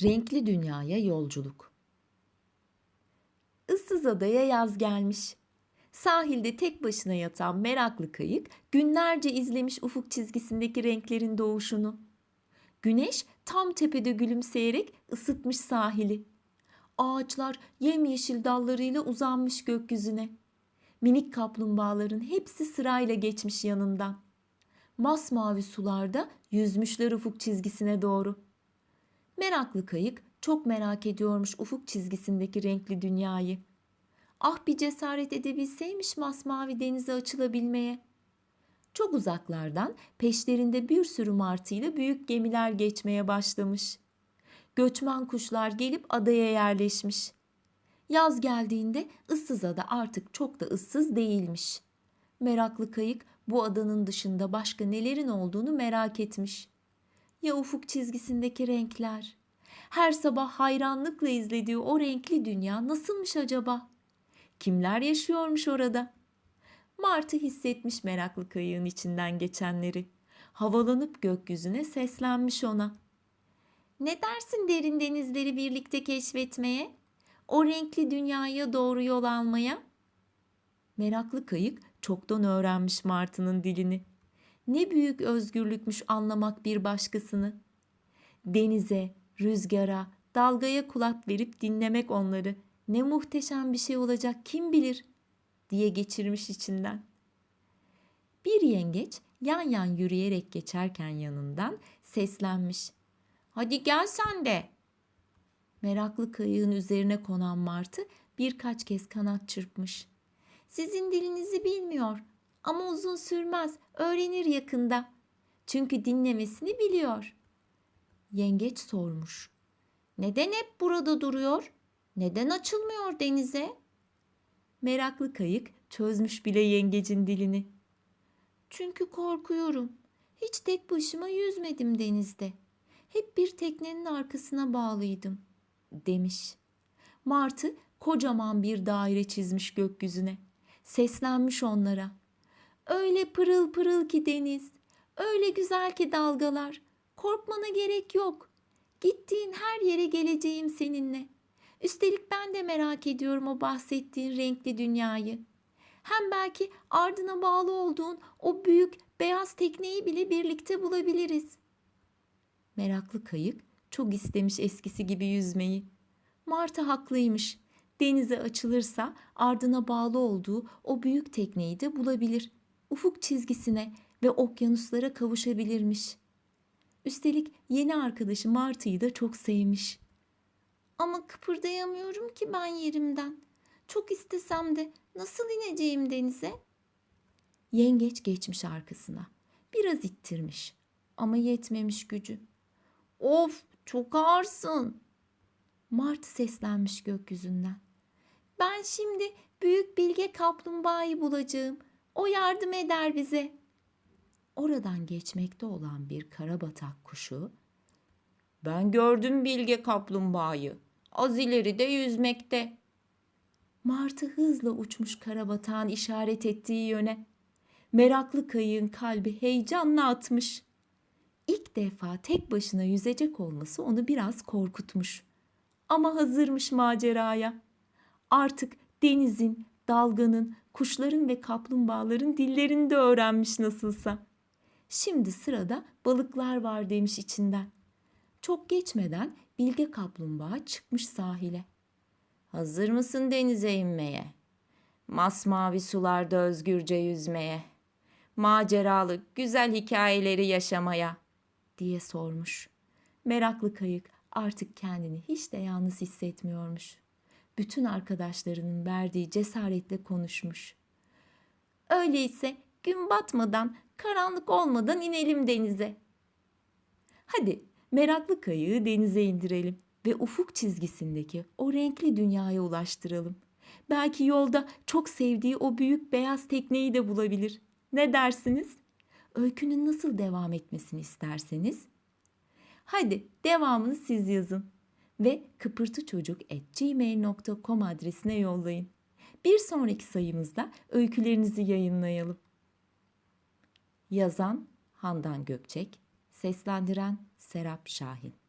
Renkli dünyaya yolculuk. Issız adaya yaz gelmiş. Sahilde tek başına yatan meraklı kayık günlerce izlemiş ufuk çizgisindeki renklerin doğuşunu. Güneş tam tepede gülümseyerek ısıtmış sahili. Ağaçlar yemyeşil dallarıyla uzanmış gökyüzüne. Minik kaplumbağaların hepsi sırayla geçmiş yanından. Masmavi sularda yüzmüşler ufuk çizgisine doğru. Meraklı kayık çok merak ediyormuş ufuk çizgisindeki renkli dünyayı. Ah bir cesaret edebilseymiş masmavi denize açılabilmeye. Çok uzaklardan peşlerinde bir sürü martıyla büyük gemiler geçmeye başlamış. Göçmen kuşlar gelip adaya yerleşmiş. Yaz geldiğinde ıssız ada artık çok da ıssız değilmiş. Meraklı kayık bu adanın dışında başka nelerin olduğunu merak etmiş. Ya ufuk çizgisindeki renkler? Her sabah hayranlıkla izlediği o renkli dünya nasılmış acaba? Kimler yaşıyormuş orada? Martı hissetmiş meraklı kayığın içinden geçenleri. Havalanıp gökyüzüne seslenmiş ona. Ne dersin derin denizleri birlikte keşfetmeye? O renkli dünyaya doğru yol almaya? Meraklı kayık çoktan öğrenmiş Martı'nın dilini. Ne büyük özgürlükmüş anlamak bir başkasını. Denize, rüzgara, dalgaya kulak verip dinlemek onları. Ne muhteşem bir şey olacak kim bilir diye geçirmiş içinden. Bir yengeç yan yan yürüyerek geçerken yanından seslenmiş. Hadi gel sen de. Meraklı kayığın üzerine konan martı birkaç kez kanat çırpmış. Sizin dilinizi bilmiyor ama uzun sürmez, öğrenir yakında. Çünkü dinlemesini biliyor. Yengeç sormuş. Neden hep burada duruyor? Neden açılmıyor denize? Meraklı kayık çözmüş bile yengecin dilini. Çünkü korkuyorum. Hiç tek başıma yüzmedim denizde. Hep bir teknenin arkasına bağlıydım, demiş. Martı kocaman bir daire çizmiş gökyüzüne. Seslenmiş onlara. Öyle pırıl pırıl ki deniz, öyle güzel ki dalgalar. Korkmana gerek yok. Gittiğin her yere geleceğim seninle. Üstelik ben de merak ediyorum o bahsettiğin renkli dünyayı. Hem belki ardına bağlı olduğun o büyük beyaz tekneyi bile birlikte bulabiliriz. Meraklı kayık çok istemiş eskisi gibi yüzmeyi. Martı haklıymış. Denize açılırsa ardına bağlı olduğu o büyük tekneyi de bulabilir. Ufuk çizgisine ve okyanuslara kavuşabilirmiş. Üstelik yeni arkadaşı Martı'yı da çok sevmiş. Ama kıpırdayamıyorum ki ben yerimden. Çok istesem de nasıl ineceğim denize? Yengeç geçmiş arkasına. Biraz ittirmiş ama yetmemiş gücü. Of çok ağırsın. Martı seslenmiş gökyüzünden. Ben şimdi büyük bilge kaplumbağayı bulacağım. O yardım eder bize. Oradan geçmekte olan bir karabatak kuşu ben gördüm bilge kaplumbağayı. Az ileride yüzmekte. Martı hızla uçmuş karabatağın işaret ettiği yöne. Meraklı kayığın kalbi heyecanla atmış. İlk defa tek başına yüzecek olması onu biraz korkutmuş. Ama hazırmış maceraya. Artık denizin, dalganın, kuşların ve kaplumbağaların dillerini de öğrenmiş nasılsa. Şimdi sırada balıklar var demiş içinden. Çok geçmeden bilge kaplumbağa çıkmış sahile. Hazır mısın denize inmeye? Masmavi sularda özgürce yüzmeye, maceralı güzel hikayeleri yaşamaya diye sormuş. Meraklı kayık artık kendini hiç de yalnız hissetmiyormuş. Bütün arkadaşlarının verdiği cesaretle konuşmuş. Öyleyse gün batmadan, karanlık olmadan inelim denize. Hadi meraklı kayığı denize indirelim ve ufuk çizgisindeki o renkli dünyaya ulaştıralım. Belki yolda çok sevdiği o büyük beyaz tekneyi de bulabilir. Ne dersiniz? Öykünün nasıl devam etmesini isterseniz Hadi devamını siz yazın ve kıpırtıçocuk@gmail.com adresine yollayın. Bir sonraki sayımızda öykülerinizi yayınlayalım. Yazan Handan Gökçek, seslendiren Serap Şahin.